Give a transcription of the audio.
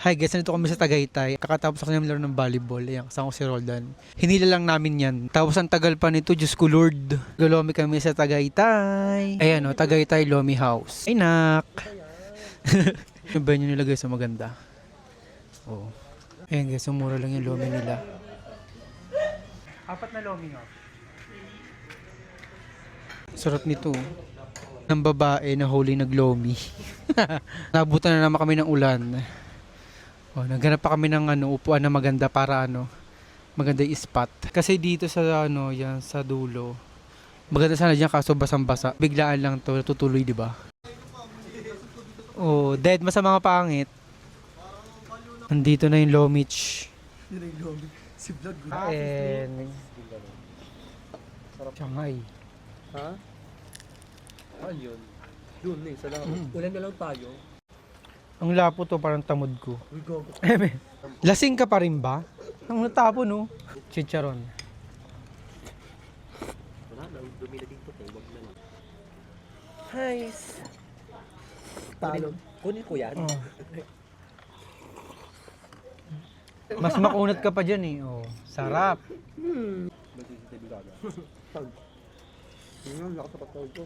Hi guys, nandito kami sa Tagaytay. Kakatapos ako namin laro ng volleyball. Ayan, kasama ko si Roldan. Hinila lang namin yan. Tapos ang tagal pa nito, Diyos ko Lord. Galomi kami sa Tagaytay. Ayan o, Tagaytay Lomi House. Ay nak! yung venue nila guys, maganda. Oo. Ayan guys, umura lang yung Lomi nila. Apat na Lomi nga. Sarap nito. Ng babae na huli naglomi. Nabutan na naman kami ng ulan. Oh, naghanap pa kami ng ano, upuan na maganda para ano, maganda yung spot. Kasi dito sa ano, yan sa dulo. Maganda sana diyan kaso basang-basa. Biglaan lang to, tutuloy, di ba? Oh, dead ma sa mga pangit. Andito na yung Lomich. Si Vlog. And Shanghai. Ha? Saan yun? Doon eh, sa laro. Mm. Ulan na lang tayo. Ang lapo to parang tamod ko. Eme, lasing ka pa rin ba? Ang natapo no? Chicharon. Wala na, dumi na dito. Kaya wag na lang. Hi. Talo. Kunin ko yan. Oh. Mas makunat ka pa dyan eh. Oh, sarap. Mag-CCTV ka na. Tag. Yun lang, lakas sa pagtawag ko.